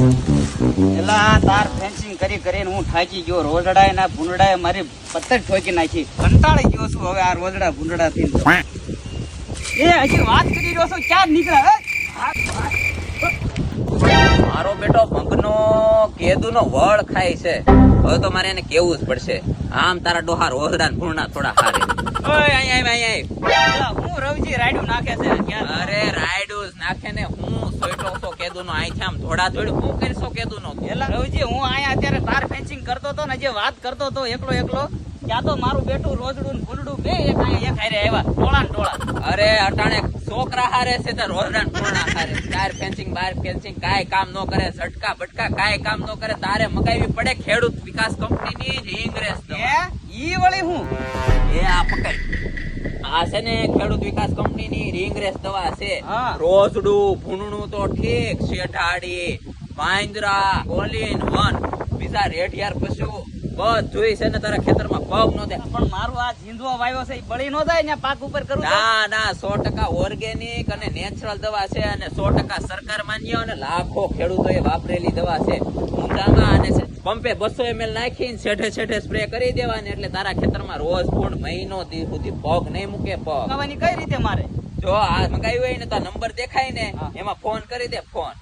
એલા તાર ફેન્સિંગ કરી કરીને હું થાકી ગયો. રોજડાએ ના ભૂંડડાએ મારી પત્તર ઠોકી નાખી. કંટાળી ગયો છું હવે આ રોજડા ભૂંડડા થી એ હજી વાત કરી રહ્યો છો ક્યાં નીકળ્યા? મારો બેટો ભંગનો કેદુનો વળ ખાય છે. હવે તો મારે એને કેવું જ પડશે. આમ તારા ડોહા રોઝડા ભૂંડા થોડા હારે. ઓય હું રવજી રાયડું નાખે છે અરે રાયડું નાખે ને હું સોઈટો છો કેદુનો અહીંથી આમ થોડું હું કરશો કેદુ નો રવિજી હું અહીંયા અત્યારે તાર ફેન્સિંગ કરતો હતો ને જે વાત કરતો હતો એકલો એકલો ત્યાં તો મારું બેટું રોજડું ને ફૂલડું બે એક અહીંયા એક હારે આવ્યા ટોળા ને ટોળા અરે અટાણે છોકરા હારે છે તો રોજડા ને ટોળા હારે. તાર ફેન્સિંગ બાર ફેન્સિંગ કાંઈ કામ ન કરે ઝટકા બટકા કાંઈ કામ ન કરે તારે મગાવી પડે ખેડૂત વિકાસ કંપની ની જ દવા. હે? ઈ વળી હું? એ આ પકડ. આ છે ને ખેડૂત વિકાસ કંપનીની રીંગ દવા છે. રોસડું ભૂંડણું તો ઠીક શેઠાડી વાંદરા કોલિન વન બીજા રેઢિયાર પશુ બધુંય છે ને તારા ખેતરમાં પગ નો દે પણ મારું આ ઝીંદવો વાવ્યો છે બળી નો જાય ને પાક ઉપર કરું ના ના સો ટકા ઓર્ગેનિક અને નેચરલ દવા છે અને સો ટકા સરકાર માન્ય અને લાખો ખેડૂતોએ વાપરેલી દવા છે. ઊંડામાં અને પંપે બસો એમએલ નાખીને છેઠે છેઠે સ્પ્રે કરી દેવાની એટલે તારા ખેતરમાં રોજ ફૂડ મહિનો દી સુધી પગ નહીં મૂકે પગ કઈ રીતે મારે? જો આ મંગાવ્યું હોય ને તો નંબર દેખાય ને એમાં ફોન કરી દે ફોન